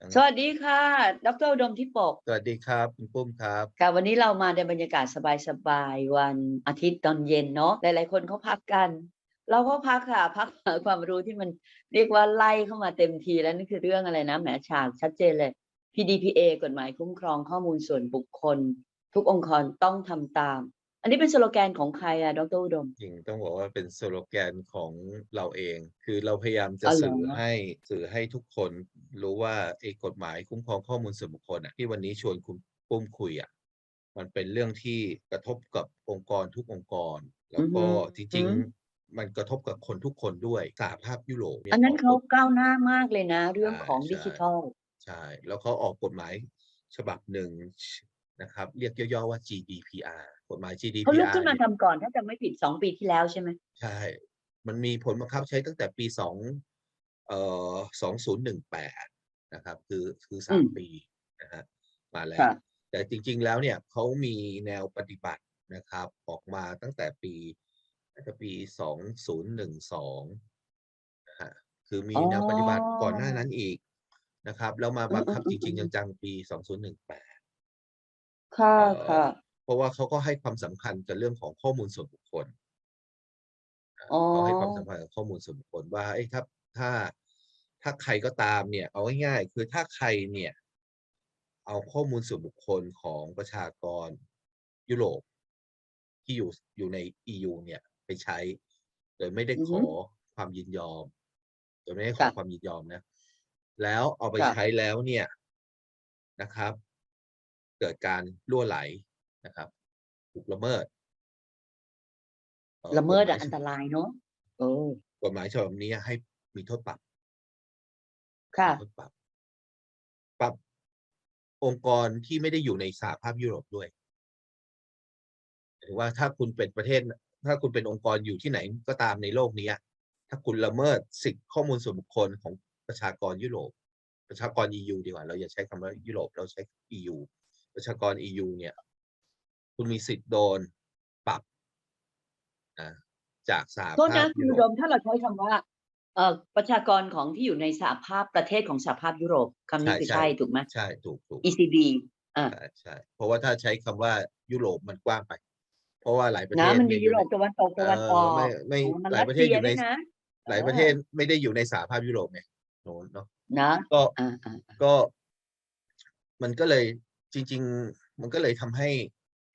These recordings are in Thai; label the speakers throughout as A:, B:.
A: อืม
B: สวัสดีค่ะ ดรอุดมทิพย์ปก
A: สวัสดีครับคุณปุ้มครับ
B: ค่ะวันนี้เรามาในบรรยากาศสบายๆวันอาทิตย์ตอนเย็นเนาะ หลายๆคนเขาพักกัน เราก็พักค่ะ พักหาความรู้ที่มันเรียกว่าไล่เข้ามาเต็มทีแล้วนั่นคือเรื่องอะไรนะแหมฉากชัดเจนเลย PDPA กฎหมายคุ้มครองข้อมูลส่วนบุคคล ทุกองค์กรต้องทำตาม อันนี้เป็นสโลแกนของใครอะดรอุดม
A: จริงต้องบอกว่าเป็นสโลแกนของเราเอง คือเราพยายามจะ
B: อ๋อเหรอ
A: สื่อให้สื่อให้ทุกคนรู้ว่าไอ้กฎหมายคุ้มครองข้อมูลส่วนบุคคลอะที่วันนี้ชวนคุณปุ้มคุยอะมันเป็นเรื่องที่กระทบกับองค์กรทุกองค์กร แล้วก็
B: อือฮึ
A: จริง
B: อือฮึ
A: ๆมันกระทบกับคนทุกคนด้วยสหภาพยุโรปย
B: อันนั้น
A: ก
B: เขา
A: กฎ
B: ก้าวหน้ามากเลยนะ เรื่อง
A: ใช่
B: ของ
A: ใช่
B: ดิจิทัล
A: ใช่แล้วเขาออกกฎหมายฉบับหนึ่งนะครับ เรียกย่อๆว่า GDPR กฎหมาย
B: เขาลุก
A: GDPR
B: ขึ้นมา
A: เนี่ย
B: ทำก่อนถ้าจำไม่ผิดสองปีที่แล้วใช่ไหม
A: ใช่ มันมีผลบังคับใช้ตั้งแต่ปีสองเอ่อสองศูนย์หนึ่งแปดนะครับ คือคือสามปีนะฮะมาแล้ว
B: ค่ะ
A: แต่จริง ๆ แล้วเนี่ยเขามีแนวปฏิบัตินะครับ ออกมาตั้งแต่ปีน่าจะปีสองศูนย์หนึ่งสองนะฮะคือมี
B: อ๋อ
A: แนวปฏิบัติก่อนหน้านั้นอีกนะครับแล้วมา
B: อืม
A: บังคับ
B: อื
A: จ
B: ม
A: ริง
B: อืม
A: ๆจังๆปีสองศูนย์หนึ่งแปด
B: ค่ะ
A: เอ่อ
B: ค่ะ
A: เพราะว่าเขาก็ให้ความสำคัญกับเรื่องของข้อมูลส่วนบุคคล
B: อ๋อ
A: เขาให้ความสำคัญกับข้อมูลส่วนบุคคลว่าเอ้ยถ้าถ้าถ้าใครก็ตามเนี่ย เอาง่ายๆคือถ้าใครเนี่ย เอาข้อมูลส่วนบุคคลของประชากรยุโรปที่อยู่อยู่ใน EU เนี่ย ไปใช้ โดยไม่ได้
B: อือ
A: ข
B: ฮึ
A: อความยินยอม โดยไม่ได้ขอ
B: ค่ะ
A: ความยินยอมนะ แล้วเอาไป
B: ค่ะ
A: ใช้แล้วเนี่ยนะครับ เกิดการล่วไหล นะครับถูกละเมิดอ่อ
B: ละเมิด
A: กฎห
B: อะ
A: ย
B: อันตรายเนาะเออ
A: กฎหมายฉบับนี้ให้มีโทษปรับ
B: ค่ะ
A: มีโทษปรับ ปรับองค์กรที่ไม่ได้อยู่ในสหภาพยุโรปด้วยหมายถึงว่าถ้าคุณเป็นประเทศ ถ้าคุณเป็นองค์กรอยู่ที่ไหนก็ตามในโลกเนี้ยถ้าคุณละเมิดสิทธิข้อมูลส่วนบุคคลของประชากรยุโรป ประชากร EU ดีกว่า เราอย่าใช้คำว่ายุโรป เราใช้ EU ประชากร EU เนี่ย คุณมีสิทธิ์โดนปรับนะจากสห
B: โทษ
A: ภา
B: นะ
A: พ
B: คุ
A: ยุ
B: ณ
A: โร
B: อุด
A: ป
B: มถ้าเราใช้คำว่าเอ่อประชากรของที่อยู่ในสหภาพประเทศของสหภาพยุโรปคำนี้
A: ใช่
B: คือ
A: ใช่
B: ใช่ถูกไหม
A: ใช่ถูกถูก
B: ECB อ่า
A: ใช่ใช่เพราะว่าถ้าใช้คำว่ายุโรปมันกว้างไป เพราะว่าหลายประเท
B: นะ
A: ศ
B: มันมี
A: เยอ
B: ยุโร
A: ใน
B: ปตะวันตก
A: เอ
B: ตะวันอ
A: อ
B: อก
A: ไม่ไม่
B: อ๋อมัน
A: หลา
B: รั
A: ย
B: ส
A: ประเท
B: เซี
A: ศ
B: ย
A: อยู่
B: ด้
A: ใน
B: วยนะ
A: หลาย
B: เออ
A: ประเทศไม่ได้อยู่ในสหภาพยุโรปเนี่ยโน้นเนาะ
B: นะ
A: ก็
B: อ่าอ่า
A: ก็มันก็เลยจริง ๆ มันก็เลยทำให้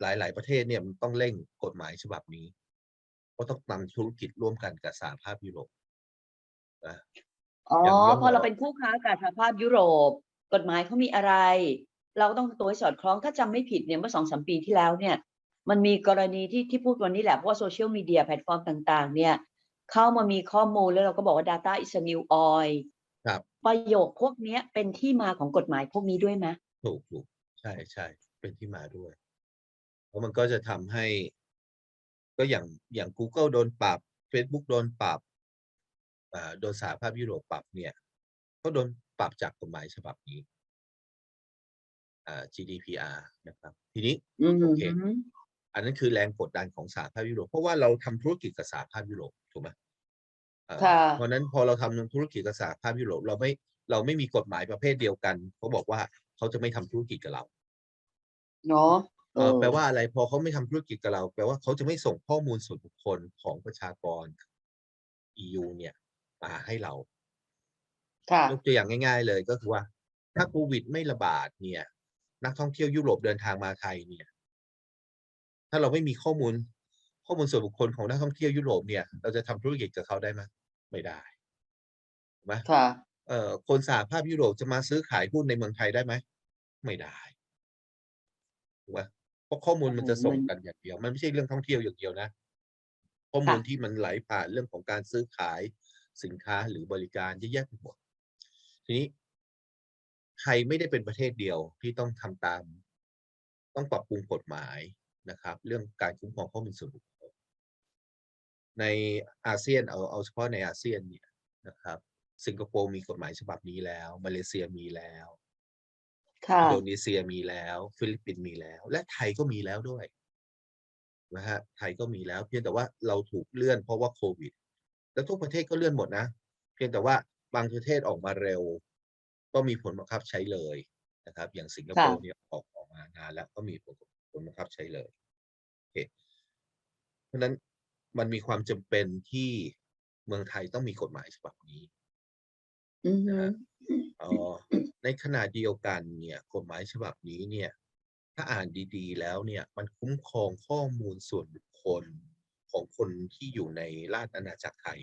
A: หลาย ๆ ประเทศเนี่ยมันต้องเร่งกฎหมายฉบับนี้ เพราะต้องทำธุรกิจร่วมกันกับสหภาพยุโรปนะ
B: อ๋อ
A: อย่างยก
B: พอเรา
A: หัว
B: เป็นคู่ค้ากับสหภาพยุโรป กฎหมายเขามีอะไร เราก็ต้องตัวให้สอดคล้องถ้าจำไม่ผิดเนี่ยเมื่อสองสามปีที่แล้วเนี่ย มันมีกรณีที่ที่พูดวันนี้แหละ เพราะว่าโซเชียลมีเดียแพลตฟอร์มต่าง ๆ เนี่ย เข้ามามีข้อมูลแล้วเราก็บอกว่า Data is a new oil
A: ครับ
B: ประโยคพวกเนี้ยเป็นที่มาของกฎหมายพวกนี้ด้วยไหม
A: ถูกถูกใช่ใช่เป็นที่มาด้วย เพราะมันก็จะทำให้ ก็อย่างอย่าง Google โดนปรับ Facebook โดนปรับอ่าโดนสหภาพยุโรปปรับเนี่ยก็โดนปรับจากกฎหมายฉบับนี้อ่า GDPR นะครับ ทีนี้
B: อืม
A: โอเคอันนั้นคือแรงกดดันของสหภาพยุโรปเพราะว่าเราทำธุรกิจกับสหภาพยุโรปถูกไหมเอ่อ
B: ค่ะ
A: เพราะฉะนั้นพอเราทำธุรกิจกับสหภาพยุโรปเราไม่เราไม่มีกฎหมายประเภทเดียวกันเขาบอกว่าเขาจะไม่ทำธุรกิจกับเรา
B: เนาะ
A: เออแปลว่าอะไรพอเขาไม่ทำธุรกิจกับเรา แปลว่าเขาจะไม่ส่งข้อมูลส่วนบุคคลของประชากร EU เนี่ยมาให้เรา
B: ค่ะ
A: ยกตัวอย่างง่าย ๆ เลยก็คือว่า ถ้าโควิดไม่ระบาดเนี่ย นักท่องเที่ยวยุโรปเดินทางมาไทยเนี่ย ถ้าเราไม่มีข้อมูล ข้อมูลส่วนบุคคลของนักท่องเที่ยวยุโรปเนี่ย เราจะทำธุรกิจกับเขาได้ไหมไม่ได้ถูกไหม
B: ค่ะ
A: เอ่อคนสหภาพยุโรปจะมาซื้อขายหุ้นในเมืองไทยได้ไหมไม่ได้ถูกไหมเพ ราะข้อมูลมันจะส่งกันอย่างเดียว มันไม่ใช่เรื่องท่องเที่ยวอย่างเดียวนะ ข้อมูลที่มันไหลผ่านเรื่องของการซื้อขายสินค้าหรือบริการเยอะแยะไปหมด ทีนี้ไทยไม่ได้เป็นประเทศเดียวที่ต้องทำตาม ต้องปรับปรุงกฎหมายนะครับ เรื่องการคุ้มครองข้อมูลส่วนบุคคลในอาเซียนเอาเอาเฉพาะในอาเซียนเนี่ยนะครับ สิงคโปร์มีกฎหมายฉบับนี้แล้ว มาเลเซียมีแล้ว
B: ค่ะ
A: อินโดนีเซียมีแล้ว ฟิลิปปินส์มีแล้ว และไทยก็มีแล้วด้วยนะฮะไทยก็มีแล้ว เพียงแต่ว่าเราถูกเลื่อนเพราะว่าโควิด แล้วทุกประเทศก็เลื่อนหมดนะ เพียงแต่ว่าบางประเทศออกมาเร็ว ก็มีผลบังคับใช้เลยนะครับ อย่างสิงคโปร์เนี่ยออกออกมานานแล้วก็มีผลผลบังคับใช้เลยโอเคเพราะฉะนั้นมันมีความจำเป็นที่เมืองไทยต้องมีกฎหมายฉบับนี้
B: อือฮึ
A: เอ่อ ในขณะเดียวกันเนี่ยกฎหมายฉบับนี้เนี่ยถ้าอ่านดีๆ แล้วเนี่ยมันคุ้มครองข้อมูลส่วนบุคคลของคนที่อยู่ในราชอาณาจักรไทย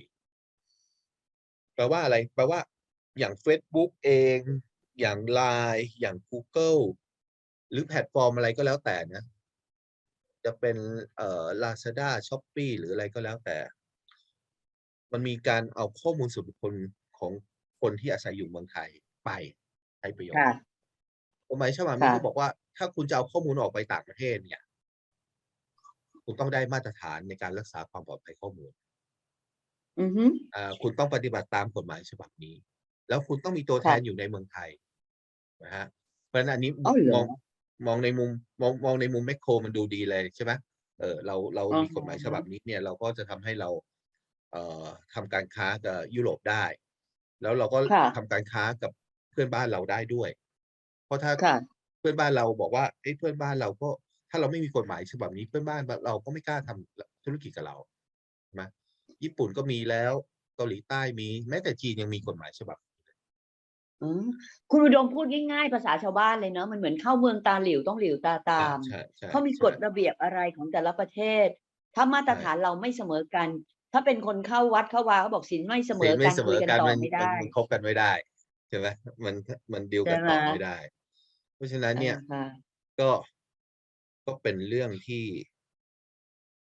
A: แปลว่าอะไร แปลว่าอย่าง Facebook เอง อย่าง Line อย่าง Google หรือแพลตฟอร์มอะไรก็แล้วแต่นะ จะเป็นเอ่อ Lazada Shopee หรืออะไรก็แล้วแต่ มันมีการเอาข้อมูลส่วนบุคคลของ คนที่อาศัยอยู่เมืองไทยไปใช้ประโยชน์
B: ค่ะ
A: กฎหมายฉบับนี้
B: ค่ะ
A: ก็บอกว่า ถ้าคุณจะเอาข้อมูลออกไปต่างประเทศเนี่ย คุณต้องได้มาตรฐานในการรักษาความปลอดภัยข้อมูล
B: อือฮึ
A: อ่าคุณต้องปฏิบัติตามกฎหมายฉบับนี้ แล้วคุณต้องมีตัวแท
B: ค่ะ
A: นอยู่ในเมืองไทยนะฮะเพราะฉะนั้นอันนี้
B: อ้าวเหร
A: ม
B: อ
A: องมองในมุมมองมองในมุมแมคโครมันดูดีเลยใช่ไหมเออเราเรา
B: อ๋อ
A: มีกฎหมายฉบับนี้เนี่ยเราก็จะทำให้เรา เอ่อทำการค้ากับยุโรปได้ แล้วเราก็
B: ค่ะ
A: ทำการค้ากับเพื่อนบ้านเราได้ด้วย เพราะถ้า
B: ค่ะ
A: เพื่อนบ้านเราบอกว่าเอ้ยเพื่อนบ้านเราก็ ถ้าเราไม่มีกฎหมายฉบับนี้เพื่อนบ้านเราก็ไม่กล้าทำธุรกิจกับเราใช่ไหมญี่ปุ่นก็มีแล้วเกาหลีใต้มีแม้แต่จีนยังมีกฎหมายฉบับ
B: อืมคุณอุดมพูดง่ายๆ ภาษาชาวบ้านเลยเนาะมันเหมือนเข้าเมืองตาหลิวต้องหลิวตาตาม
A: ใช่ใช่
B: เขามี
A: ใช่
B: กฎระเบียบอะไรของแต่ละประเทศ ถ้ามาตรฐานเราไม่เสมอกัน ถ้าเป็นคนเข้าวัดเข้าวาเขาบอกศีลไม่เสม
A: ศี
B: อ
A: ลไม่
B: กัน
A: เสม
B: คุย
A: อ
B: กัน
A: กัน
B: ต่อ
A: มัน
B: ไม่
A: มัน
B: ได้
A: มันคบกันไม่ได้ใช่ไหมมันมันดิวกัน
B: ใช่ไหม
A: ต่อไม่ได้ เพราะฉะนั้นเนี่ย
B: อ่าค่ะ
A: ก็ก็เป็นเรื่องที่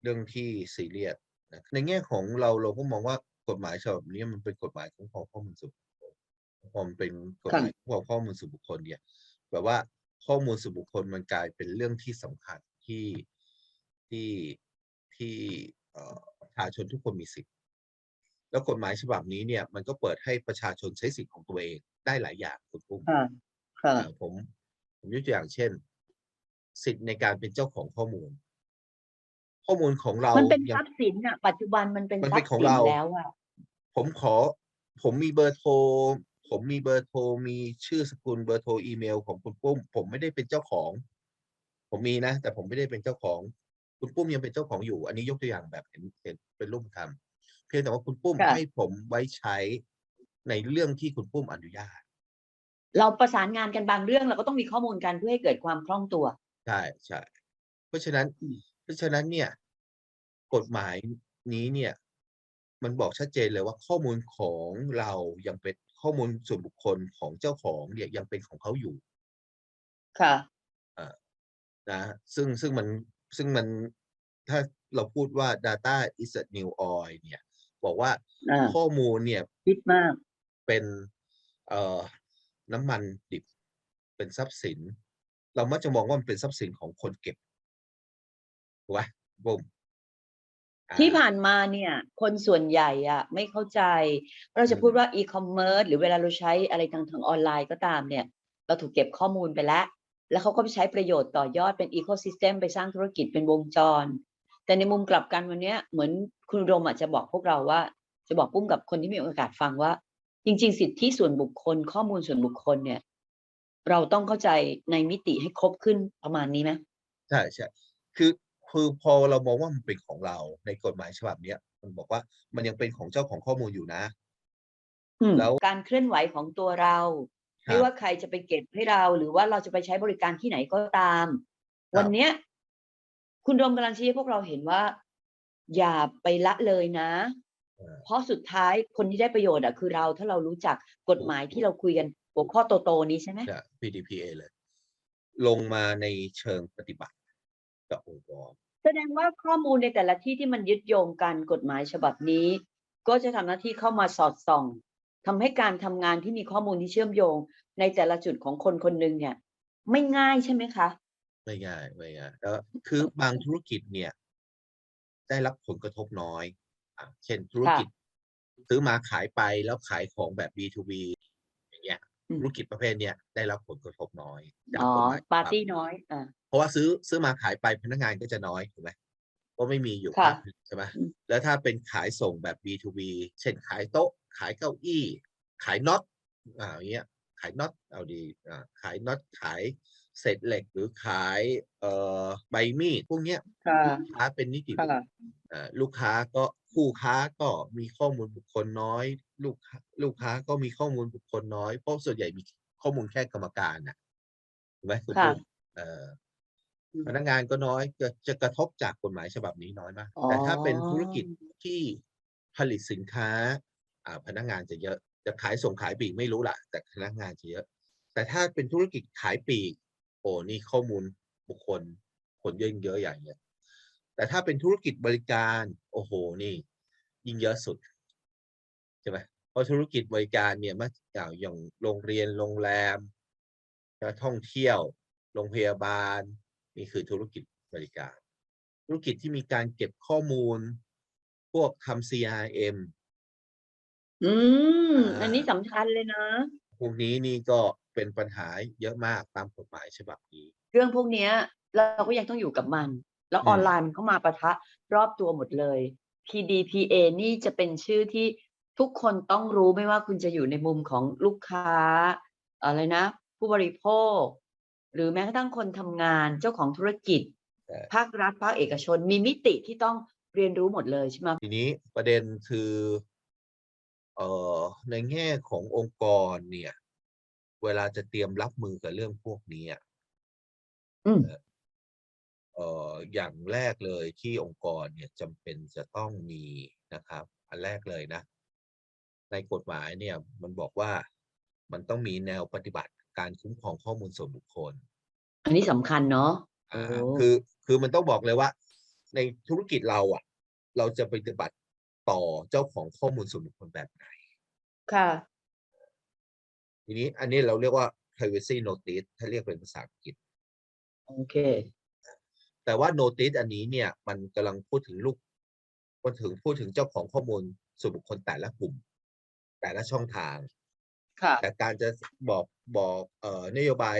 A: เรื่องที่ซีเรียสนะในแง่ของเราเราก็มองว่ากฎหมายฉบับนี้มันเป็นกฎหมายคุ้มครองข้อมูลส่วนบุคคลพอมันเป็นกฎหมายคุ้มครองข้อมูลส่วนบุคคลเนี่ย แบบว่าข้อมูลส่วนบุคคลมันกลายเป็นเรื่องที่สำคัญที่ที่ที่เอ่อประชาชนทุกคนมีสิทธิ์ แล้วกฎหมายฉบับนี้เนี่ย มันก็เปิดให้ประชาชนใช้สิทธิ์ของตัวเองได้หลายอย่างคุณปุ้ม
B: ค่ะค่ะ
A: อ่าผมผมยกตัวอย่างเช่น สิทธิ์ในการเป็นเจ้าของข้อมูล ข้อมูลของเรา
B: มันเป็น
A: ยั
B: ทรัพย์สินอะปัจจุบันมันเป็น
A: มัน
B: ทรั
A: เป็
B: พ
A: น
B: ย์
A: ของ
B: สิน
A: เรา
B: แล้วอะ
A: ผมขอ ผมมีเบอร์โทรผมมีเบอร์โทรมีชื่อสกุลเบอร์โทรอีเมลของคุณปุ้ม ผมไม่ได้เป็นเจ้าของ ผมมีนะ แต่ผมไม่ได้เป็นเจ้าของ คุณปุ้มยังเป็นเจ้าของอยู่ อันนี้ยกตัวอย่างแบบเห็นเห็นเป็นรูปธรรมเพียงแต่ว่าคุณปุ้ม
B: ค่ะ
A: ให้ผมไว้ใช้ในเรื่องที่คุณปุ้มอนุญาต
B: เราประสานงานกันบางเรื่องเราก็ต้องมีข้อมูลกันเพื่อให้เกิดความคล่องตัว
A: ใช่ใช่เพราะฉะนั้น
B: อืม
A: เพราะฉะนั้นเนี่ย กฎหมายนี้เนี่ย มันบอกชัดเจนเลยว่าข้อมูลของเรายังเป็นข้อมูลส่วนบุคคลของเจ้าของเนี่ยยังเป็นของเขาอยู่
B: ค่ะ
A: นะซึ่งซึ่งมัน ซึ่งมันถ้าเราพูดว่า data is a new oil เนี่ย บอกว่า
B: อ่า
A: ข้อมูลเนี่ย
B: คิดมาก
A: เป็นเอ่อน้ำมันดิบเป็นทรัพย์สิน เรามักจะมองว่ามันเป็นทรัพย์สินของคนเก็บถูกไหมบุ้มอ่
B: ที่ผ่านมาเนี่ย คนส่วนใหญ่อะไม่เข้าใจ เราจะพูดว่าอีคอมเมิร์ซหรือเวลาเราใช้อะไรทางทางออนไลน์ก็ตามเนี่ย เราถูกเก็บข้อมูลไปแล้ว แล้วเขาก็ไปใช้ประโยชน์ต่อยอดเป็นอีโค y ิสเต็มไปสร้างธุรกิจเป็นวงจร แต่ในมุมกลับกันวันเนี้ยเหมือนคุณอุดมอาจจะบอกพวกเราว่า จะบอกปุ้มกับคนที่มีโอกาสฟังว่า จริง ๆ สิทธิส่วนบุคคล ข้อมูลส่วนบุคคลเนี่ย เราต้องเข้าใจในมิติให้ครบขึ้นประมาณนี้ไหม
A: ใช่ใช่คือคือพอเรามองว่ามันเป็นของเราในกฎหมายฉบับเนี้ยมันบอกว่ามันยังเป็นของเจ้าของข้อมูลอยู่นะแล้ว
B: การเคลื่อนไหวของตัวเรา
A: ครั
B: ไม่
A: บ
B: ว่าใครจะไปเก็บให้เรา หรือว่าเราจะไปใช้บริการที่ไหนก็ตาม
A: ครับ
B: วันเนี้ย คุณโดมกำลังชี้ให้พวกเราเห็นว่า อย่าไปละเลยนะ
A: เออ
B: เพราะสุดท้ายคนที่ได้ประโยชน์อะคือเราถ้าเรารู้จักกฎหมายที่เราคุยกันหัวข้อโตๆนี้ใช่ไหม
A: จะ PDPA เลย ลงมาในเชิงปฏิบัติกับองค์กร
B: แสดงว่าข้อมูลในแต่ละที่ที่มันยึดโยงกันกฎหมายฉบับนี้ ก็จะทำหน้าที่เข้ามาสอดส่อง ทำให้การทำงานที่มีข้อมูลที่เชื่อมโยง ในแต่ละจุดของคนคนหนึ่งเนี่ย ไม่ง่ายใช่ไหมคะ
A: ไม่ง่ายไม่ง่ายแล้วคือบางธุรกิจเนี่ย ได้รับผลกระทบน้อยอะเช่นธุรกิจ ซื้อมาขายไปแล้วขายของแบบ B2B อย่างเงี้ย
B: อืม
A: ธุรกิจประเภทเนี้ยได้รับผลกระทบน้อยจาก
B: อ๋อก
A: ฎหมาย
B: ปาร์ตี้น้อยอ่า
A: เพราะว่าซื้อซื้อมาขายไปพนักงานก็จะน้อยถูกไหมเพราะไม่มีอยู่
B: ค่ะ
A: ภาคหนึ่งใช่ไหม
B: อืม
A: แล้วถ้าเป็นขายส่งแบบ B2B เช่นขายโต๊ะ ขายเก้าอี้ ขายน็อตอ่าอย่างเงี้ยขายน็อตเอาดีอ่าขายน็อตขายเศษเหล็กหรือขายเอ่อใบมีดพวกเนี้ย
B: ค่ะ
A: ลูกค้าเป็นนิติบุคคล
B: ค่ะ
A: อ่าลูกค้าก็คู่ค้าก็มีข้อมูลบุคคลน้อย ลูกค้าลูกค้าก็มีข้อมูลบุคคลน้อยเพราะส่วนใหญ่มีข้อมูลแค่กรรมการน่ะถูกไหมคุณ
B: ค่ะ
A: ปุ้มเอ่อ พนักงานก็น้อยจะจะกระทบจากกฎหมายฉบับนี้น้อยมากแต่ถ้าเป็นธุรกิจที่ผลิตสินค้าอ่า พนักงานจะเยอะ จะขายส่งขายปีกไม่รู้ละแต่พนักงานจะเยอะ แต่ถ้าเป็นธุรกิจขายปีกโอ้นี่ข้อมูลบุคคลคนเยอะเยอะอย่างเงี้ยแต่ถ้าเป็นธุรกิจบริการโอ้โหนี่ ยิ่งเยอะสุดใช่ไหมเพราะธุรกิจบริการเนี่ยมันอย่างอย่างโรงเรียนโรงแรมการท่องเที่ยว โรงพยาบาลนี่คือธุรกิจบริการ ธุรกิจที่มีการเก็บข้อมูล พวกทำ CRM
B: อืม
A: อ่า
B: อันนี้สำคัญเลยนะ
A: พวกนี้นี่ก็เป็นปัญหาเยอะมากตามกฎหมายฉบับนี้
B: เรื่องพวกเนี้ย เราก็ยังต้องอยู่กับมัน แล้ว
A: อืม
B: ออนไลน์มันเข้ามาปะทะรอบตัวหมดเลย PDPA นี่จะเป็นชื่อที่ทุกคนต้องรู้ไม่ว่าคุณจะอยู่ในมุมของลูกค้า อะไรนะ ผู้บริโภค หรือแม้กระทั่งคนทำงานเจ้าของธุรกิจ
A: ใช่
B: ภาครัฐ ภาคเอกชน มีมิติที่ต้องเรียนรู้หมดเลยใช่ไหม
A: ทีนี้ประเด็นคือ เอ่อในแง่ขององค์กรเนี่ย เวลาจะเตรียมรับมือกับเรื่องพวกนี้อะ
B: อืม
A: เอ่ออย่างแรกเลยที่องค์กรเนี่ยจำเป็นจะต้องมีนะครับ อันแรกเลยนะ ในกฎหมายเนี่ยมันบอกว่ามันต้องมีแนวปฏิบัติการคุ้มครองข้อมูลส่วนบุคคล
B: อันนี้สำคัญเนาะ
A: อ่า
B: โอ้
A: คือคือมันต้องบอกเลยว่า ในธุรกิจเราอะ เราจะปฏิบัติ ต่อเจ้าของข้อมูลส่วนบุคคลแบบไหน
B: ค่ะ
A: ทีนี้อันนี้เราเรียกว่า privacy notice ถ้าเรียกเป็นภาษาอังกฤษ
B: โอเค
A: แต่ว่า notice อันนี้เนี่ย มันกำลังพูดถึงลูกพูดถึงพูดถึงเจ้าของข้อมูลส่วนบุคคลแต่ละกลุ่ม แต่ละช่องทาง
B: ค่ะ
A: แต่การจะบอกบอกเอ่อนโยบาย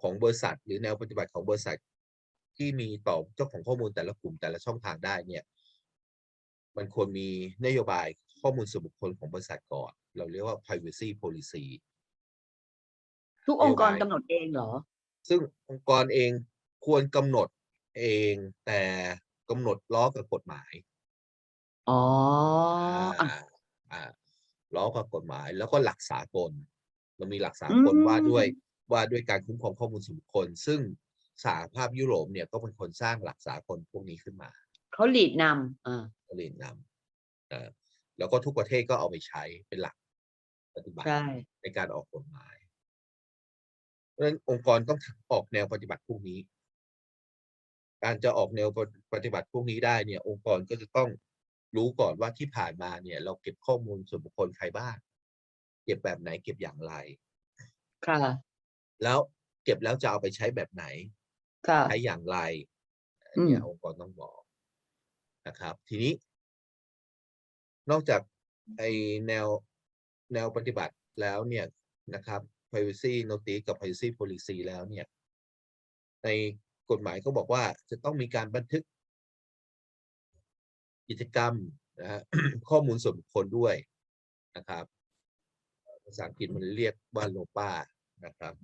A: ของบริษัท หรือแนวปฏิบัติของบริษัท ที่มีต่อเจ้าของข้อมูลแต่ละกลุ่มแต่ละช่องทางได้เนี่ย มันควรมีนโยบายข้อมูลส่วนบุคคลของบริษัทก่อน เราเรียกว่า privacy policy
B: ทุกองค์กร
A: นโยบาย
B: กำหนดเองเหรอ
A: ซึ่งองค์กรเองควรกำหนดเองแต่กำหนดล้อกับกฎหมาย
B: อ๋ออะ
A: อ่าอ่าล้อกับกฎหมาย แล้วก็หลักสากลมันมีหลักสากลว่าด้วยว่าด้วยการคุ้มครองข้อมูลส่วนบุคคล ซึ่งสหภาพยุโรปเนี่ยก็เป็นคนสร้างหลักสากลพวกนี้ขึ้นมา
B: เขาหลีดนำอ่า
A: ก็ เรียนนำเอ่อแล้วก็ทุกประเทศก็เอาไปใช้เป็นหลักปฏิบัติ
B: ใช่
A: ในการออกกฎหมาย เพราะฉะนั้นองค์กรต้องออกแนวปฏิบัติพวกนี้ การจะออกแนวปฏิบัติพวกนี้ได้เนี่ย องค์กรก็จะต้องรู้ก่อนว่าที่ผ่านมาเนี่ย เราเก็บข้อมูลส่วนบุคคลใครบ้างเก็บแบบไหนเก็บอย่างไร
B: ค่ะ
A: แล้วเก็บแล้วจะเอาไปใช้แบบไหน
B: ค่ะ
A: ใช้อย่างไร
B: อืม
A: เนี่ยองค์กรต้องบอก นะครับ ทีนี้ นอกจากไอแนวแนวปฏิบัติแล้วเนี่ยนะครับ privacy notice กับ privacy policy แล้วเนี่ย ในกฎหมายก็บอกว่าจะต้องมีการบันทึก กิจกรรมนะฮะข้อมูลส่วนบุคคลด้วยนะครับภาษาอังกฤษมันเรียกว่าโลป้านะครับ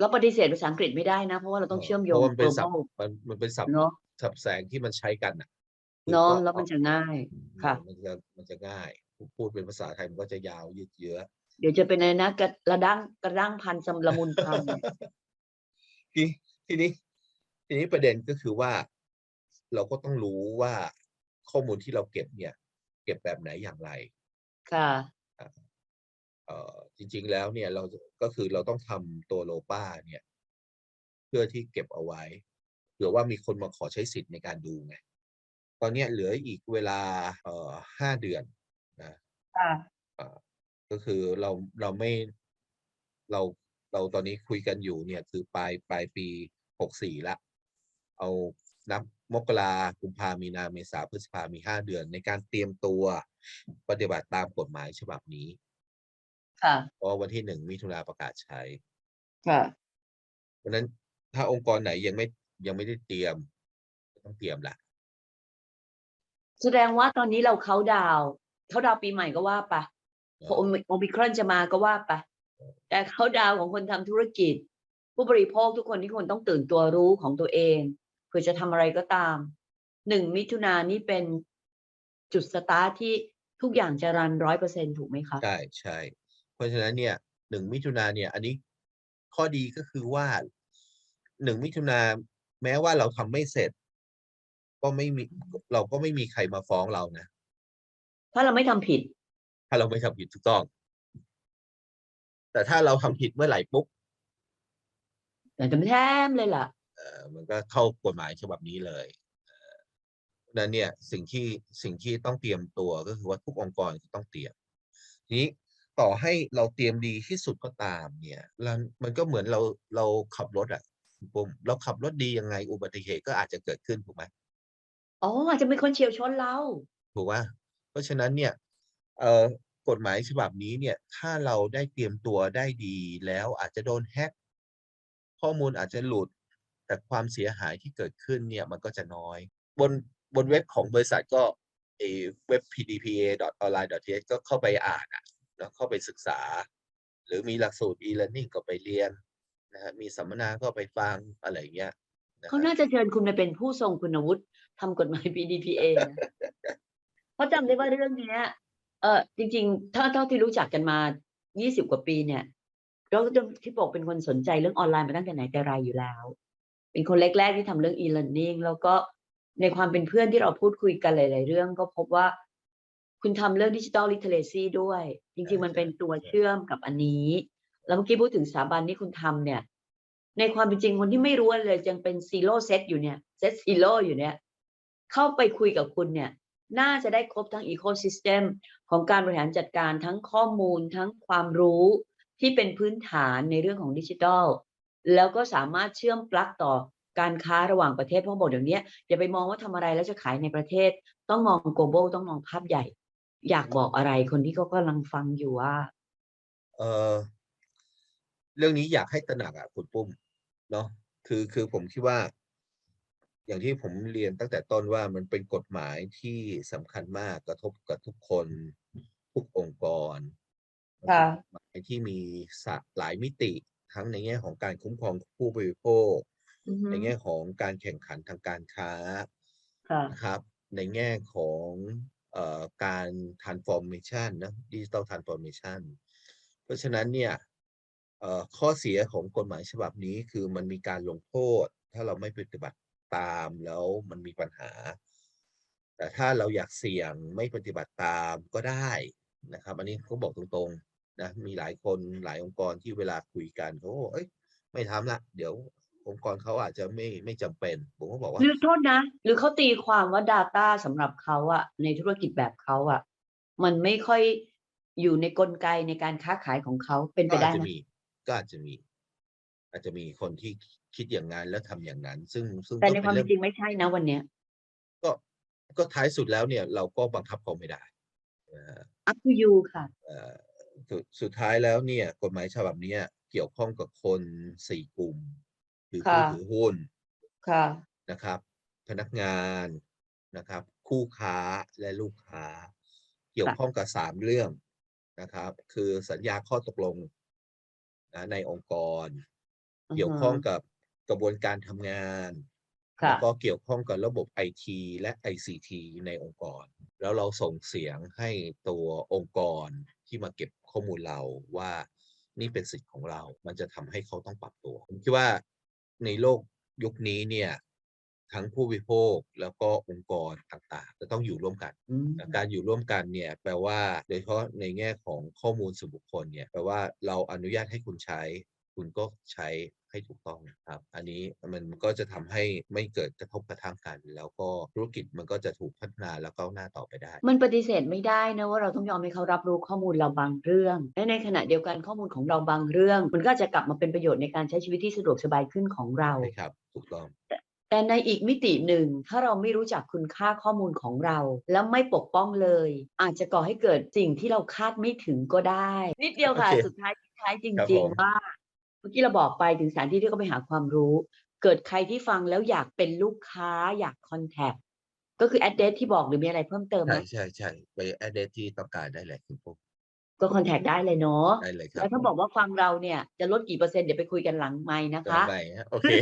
B: เราปฏิเสธภาษาอังกฤษไม่ได้นะ เพราะว่าเราต้องเชื่อมโย
A: เพ
B: ง
A: ราะว่ามันเป็นศัพท์
B: global
A: มันมันเป็นศัพท์
B: เนาะ
A: สับแสงที่มันใช้กันน่ะคือ
B: เนาะ
A: ก็
B: แล้วมันจะง่ายค่ะ
A: มันจะมันจะง่าย พูดเป็นภาษาไทยมันก็จะยาวยืดเยื้อ
B: เดี๋ยวจะเป็นอะไรนะกระระดังกระดังพันสำละมุนพัน
A: ทีทีนี้ ทีนี้ประเด็นก็คือว่า เราก็ต้องรู้ว่าข้อมูลที่เราเก็บเนี่ย เก็บแบบไหนอย่างไร
B: ค่ะ
A: เอ่อจริง ๆ แล้วเนี่ยเราก็คือเราต้องทำตัวโลป้าเนี่ย เพื่อที่เก็บเอาไว้เผื่อว่ามีคนมาขอใช้สิทธิ์ในการดูไง ตอนเนี้ยเหลืออีกเวลาเอ่อห้าเดือนนะ
B: ค่ะ
A: ก็คือเราเราไม่เราเราตอนนี้คุยกันอยู่เนี่ยคือปลายปลายปีหกสี่ละ เอานับมกรากุมภามีนาเมษาพฤษภามีห้าเดือน ในการเตรียมตัวปฏิบัติตามกฎหมายฉบับนี้
B: ค่ะ
A: เพราะวันที่หนึ่งมิถุนาประกาศใช้
B: ค่ะ
A: เพราะฉะนั้นถ้าองค์กรไหนยังไม่ยังไม่ได้เตรียมก็ต้องเตรียมละ
B: แสดงว่าตอนนี้เราเขาน์ดาวน์เขาน์ดาวน์ปีใหม่ก็ว่าไปพอโอมิโอมิครอนจะมาก็ว่าไปแต่เขาดาวของคนทำธุรกิจ ผู้บริโภคทุกคนที่คนต้องตื่นตัวรู้ของตัวเองเพื่อจะทำอะไรก็ตามหนึ่งมิถุนายนนี่เป็นจุดสตาร์ทที่ทุกอย่างจะรันร้อยเปอร์เซ็นถูกไหมคะ
A: ใช่ใช่เพราะฉะนั้นเนี่ยหนึ่งมิถุนาเนี่ย อันนี้ข้อดีก็คือว่าหนึ่งมิถุนาแม้ว่าเราทำไม่เสร็จ ก็ไม่มีเราก็ไม่มีใครมาฟ้องเรานะ
B: ถ้าเราไม่ทำผิด
A: ถ้าเราไม่ทำผิดถูกต้อง แต่ถ้าเราทำผิดเมื่อไหร่ปุ๊บ
B: แต่จะไม่แทมเลยล่ะ
A: เอ่อมันก็เข้ากฎหมายฉบับนี้เลยเอ่อเพราะฉะนั้นเนี่ยสิ่งที่สิ่งที่ต้องเตรียมตัวก็คือว่าทุกองค์กรจะต้องเตรียมทีนี้ต่อให้เราเตรียมดีที่สุดก็ตามเนี่ยเรามันก็เหมือนเราเราขับรถอะคุณปุ้มเราขับรถดียังไงอุบัติเหตุก็อาจจะเกิดขึ้นถูกไหม
B: อ๋ออาจจะมีคนเฉียวชนเรา
A: ถูกไหมเพราะฉะนั้นเนี่ยเอ่อกฎหมายฉบับนี้เนี่ย ถ้าเราได้เตรียมตัวได้ดีแล้วอาจจะโดนแฮ็กข้อมูลอาจจะหลุด แต่ความเสียหายที่เกิดขึ้นเนี่ยมันก็จะน้อย บนบนเว็บของบริษัทก็เออเว็บ pdpa.online.th ก็เข้าไปอ่านอะแล้วเข้าไปศึกษา หรือมีหลักสูตร e-learning ก็ไปเรียนนะฮะมีสัมมนาก็ไปฟังอะไรอย่างเงี้ยนะ
B: เขา
A: ฮะ
B: น่าจะเชิญคุณมาเป็นผู้ทรงคุณวุฒิ ทำกฎหมาย PDPA นะเพราะจำได้ว่าเรื่องเนี้ย เออจริงๆถ้าเท่าที่รู้จักกันมา 20 กว่าปีเนี่ยเราที่ปกเป็นคนสนใจเรื่องออนไลน์มาตั้งแต่ไหนแต่ไรอยู่แล้ว เป็นคนแรกๆที่ทำเรื่อง e-learning แล้วก็ในความเป็นเพื่อนที่เราพูดคุยกันหลาย ๆ เรื่อง ก็พบว่า คุณทำเรื่องดิจิ t a ลลิเทเ a ซีด้วย จริง ๆ มันเป็นตัวเชื่อมกับอันนี้ แล้วเมื่อกี้พูดถึงสถาบันที่คุณทำเนี่ย ในความเป็นจริงคนที่ไม่รู้เลยยังเป็นซีโร่เซตอยู่เนี่ยเซตซีโร่อยู่เนี่ย เข้าไปคุยกับคุณเนี่ยน่าจะได้ครบทั้งอีโค y ิสเต็มของการบริหารจัดการทั้งข้อมูลทั้งความรู้ที่เป็นพื้นฐานในเรื่องของดิจิทัล แล้วก็สามารถเชื่อมปลั๊กต่อการค้าระหว่างประเทศเพราะบอกเดี๋ยวนี้อย่าไปมองว่าทำอะไรแล้วจะขายในประเทศ ต้องมอง global ต้องมองภาพใหญ่ อยากบอกอะไรคนที่เขากำลังฟังอยู่ว่า
A: เออเรื่องนี้อยากให้ตระหนักอะคุณปุ้มเนาะคือคือผมคิดว่า อย่างที่ผมเรียนตั้งแต่ต้นว่ามันเป็นกฎหมายที่สำคัญมากกระทบกับทุกคนทุกองค์กรมันเป็น
B: ค่ะ
A: กฎหมายที่มีสัดหลายมิติ ทั้งในแง่ของการคุ้มครองผู้บริโภค
B: อือฮึ
A: ในแง่ของการแข่งขันทางการค้า
B: ค่ะ
A: นะครับ ในแง่ของเอ่อการ transformation นะ digital transformation เพราะฉะนั้นเนี่ยเอ่อข้อเสียของกฎหมายฉบับนี้คือมันมีการลงโทษ ถ้าเราไม่ปฏิบัติ ตามแล้วมันมีปัญหา แต่ถ้าเราอยากเสี่ยงไม่ปฏิบัติตามก็ได้นะครับ อันนี้เขาบอกตรงๆนะมีหลายคนหลายองค์กรที่เวลาคุยกันเขาก็บอกเอ้ยไม่ทำละ เดี๋ยวองค์กรเขาอาจจะไม่ไม่จำเป็น ผมก็บอกว่า
B: หรือโทษนะ หรือเขาตีความว่า Data สำหรับเขาอะในธุรกิจแบบเขาอะมันไม่ค่อยอยู่ในกลไกในการค้าขายของเขาเป็นไป
A: ก็อา
B: ได้
A: จจะ
B: ไหม
A: มีก็อาจจะมี อาจจะมีคนที่ คิดอย่างนั้นแล้วทำอย่างนั้น ซึ่งซึ่ง
B: แต่
A: ก็
B: ใน
A: เป็
B: ความ
A: น
B: เป็
A: เรื่
B: น
A: อง
B: จริงไม่ใช่นะวันเนี้ย
A: ก็ก็ท้ายสุดแล้วเนี่ย เราก็บังคับเขาไม่ได้นะฮะ
B: up to you ค่ะ
A: เอ่อสุดสุดท้ายแล้วเนี่ย กฎหมายฉบับเนี้ยเกี่ยวข้องกับคนสี่กลุ่มคือผู้
B: ค่ะ
A: ถือหุ้น
B: ค่ะ
A: นะครับ พนักงานนะครับ คู่ค้าและลูกค้า เกี่ยว
B: ค่ะ
A: ข้องกับสามเรื่องนะครับ คือสัญญาข้อตกลงนะในองค์กร
B: อือ
A: เกี่ยวข้อง
B: ฮึ
A: กับ กระบวนการทำงาน
B: ค่ะ
A: แล้วก็เกี่ยวข้องกับระบบไอทีและ ICT ในองค์กร แล้วเราส่งเสียงให้ตัวองค์กรที่มาเก็บข้อมูลเราว่านี่เป็นสิทธิ์ของเรา มันจะทำให้เขาต้องปรับตัว ผมคิดว่าในโลกยุคนี้เนี่ยทั้งผู้บริโภคแล้วก็องค์กรต่างๆ จะต้องอยู่ร่วมกัน
B: อืม
A: การอยู่ร่วมกันเนี่ยแปลว่า โดยเฉพาะในแง่ของข้อมูลส่วนบุคคลเนี่ยแปลว่าเราอนุญาตให้คุณใช้ คุณก็ใช้ให้ถูกต้องครับ อันนี้มันก็จะทำให้ไม่เกิดกระทบกระทั่งกัน แล้วก็ธุรกิจมันก็จะถูกพัฒนาแล้วก้าวหน้าต่อไปได้
B: มันปฏิเสธไม่ได้นะว่าเราต้องยอมให้เขารับรู้ข้อมูลเราบางเรื่อง และในขณะเดียวกันข้อมูลของเราบางเรื่อง มันก็จะกลับมาเป็นประโยชน์ในการใช้ชีวิตที่สะดวกสบายขึ้นของเรา
A: ใช่ครับ ถูกต้อง
B: แต่ในอีกมิติหนึ่งถ้าเราไม่รู้จักคุณค่าข้อมูลของเรา แล้วไม่ปกป้องเลย อาจจะก่อให้เกิดสิ่งที่เราคาดไม่ถึงก็ได้ นิดเดียวค่ะ
A: โอเค
B: สุดท้ายทิ้งท้ายจ
A: ครับ
B: ริง
A: ผม
B: ๆว่า เมื่อกี้เราบอกไปถึงสถานที่ที่เขาไปหาความรู้ เกิดใครที่ฟังแล้วอยากเป็นลูกค้าอยากคอนแทคก็คือ address ที่บอกหรือมีอะไรเพิ่มเติมไหม
A: ใช่ใช่ใช่ไป address ที่ต้องการได้เลยคุณปุ๊ก
B: ก็คอนแทคได้เลยเนาะ
A: ได้เลยครั
B: แล้
A: บ
B: วถ้าบอกว่าฟังเราเนี่ยจะลดกี่เปอร์เซ็นต์เดี๋ยวไปคุยกันหลังไมค์นะ
A: ต่อ
B: คะ
A: ไปฮะโอเค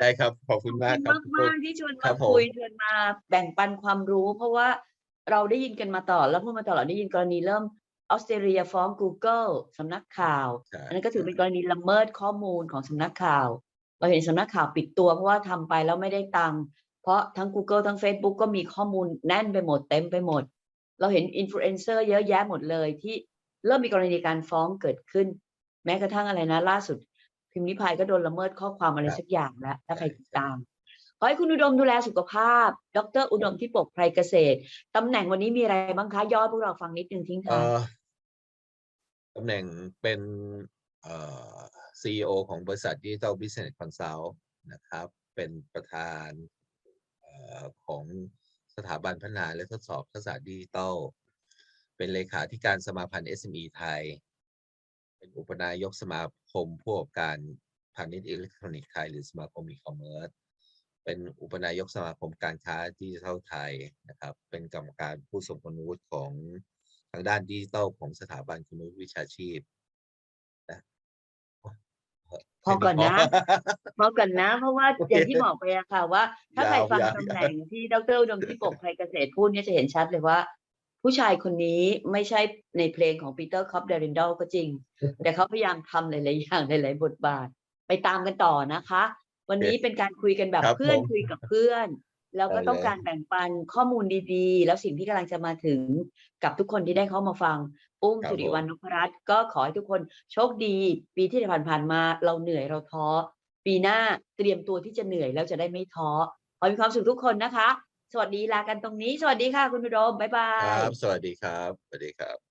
A: ได้ครับขอบคุณ
B: ขอบ
A: มาก
B: คุณ
A: ครับ
B: มากมากๆที่ชวน
A: ครั
B: มา
A: บผม
B: คุยชวนมาแบ่งปันความรู้ เพราะว่าเราได้ยินกันมาตลอดแล้วพูดมาตลอดได้ยินกรณีเริ่ม ออสเตรเลียฟ้อง Google สำนักข่าว
A: ใช่
B: อันนั้นก็ถือเป็นกรณีละเมิดข้อมูลของสำนักข่าว เราเห็นสำนักข่าวปิดตัวเพราะว่าทำไปแล้วไม่ได้ตังค์เพราะทั้ง Google ทั้ง Facebook ก็มีข้อมูลแน่นไปหมดเต็มไปหมด เราเห็นอินฟลูเอนเซอร์เยอะแยะหมดเลยที่เริ่มมีกรณีการฟ้องเกิดขึ้น แม้กระทั่งอะไรนะ ล่าสุด พิมพ์นิพายก็โดนละเมิดข้อความอะไร
A: ครับ
B: สักอย่างแล้วถ้าใคร
A: ใช่
B: ติดตามขอให้คุณอุดมดูแลสุขภาพ ดร อุดมที่ปกไพรเกษตรตำแหน่งวันนี้มีอะไรบ้างคะย่อให้พวกเราฟังนิดนึงทิ้ง
A: เอ่
B: ท้าย
A: อ ตำแหน่งเป็นเอ่อ CEO ของบริษัท Digital Business Consult นะครับ เป็นประธานอของสถาบันพัฒนาและทดสอบทักษะดิจิทัล เป็นเลขาธิการสมาพันธ์ SME ไทย เป็นอุปนายกสมาคมผู้ประกอบการพาณิชย์อิเล็กทรอนิกส์ไทยหรือสมาคมอีคอมเมิร์ซเป็นอุปนายกสมาคมการค้าดิจิทัลไทยนะครับ เป็นกรรมการผู้ทรงคุณวุฒิของางด้านดิจิทัลของสถาบันคุณวุฒิวิชาชีพนะ
B: พอก่อนนะพอกันนะ เพราะว่า
A: โอเค
B: อย่างที่บอกไปอะค่ะว่า ถ้าใคร
A: ยาว
B: ฟัง
A: ยาว
B: ตำ
A: ยาว
B: แหน่งที่ดรอุดมที่ปกไพรเกษตรพูดเนี่ยจะเห็นชัดเลยว่า ผู้ชายคนนี้ไม่ใช่ในเพลงของปีเตอร์คอปเดรินดอลก็จริง แต่เขาพยายามทำหลาย ๆ อย่างหลาย ๆ บทบาท ไปตามกันต่อนะคะ วันนี้เป็นการคุยกันแบบ
A: ครับ
B: เพื่อน
A: ผม
B: คุยกับเพื่อน แล้วก็
A: ได้
B: ต้อง
A: เลย
B: การแบ่งปันข้อมูลดีๆ แล้วสิ่งที่กำลังจะมาถึงกับทุกคนที่ได้เข้ามาฟัง ปุ้ม
A: ครับ
B: สิริวัล
A: ผม
B: นพรัตน์ก็ขอให้ทุกคนโชคดี ปีที่ผ่านๆมา เราเหนื่อยเราท้อ ปีหน้าเตรียมตัวที่จะเหนื่อยแล้วจะได้ไม่ท้อขอมีความสุขทุกคนนะคะ สวัสดีลากันตรงนี้ สวัสดีค่ะคุณอุดมบ๊ายบา
A: ค
B: ย
A: รับ สวัสดีครับสวัสดีครับ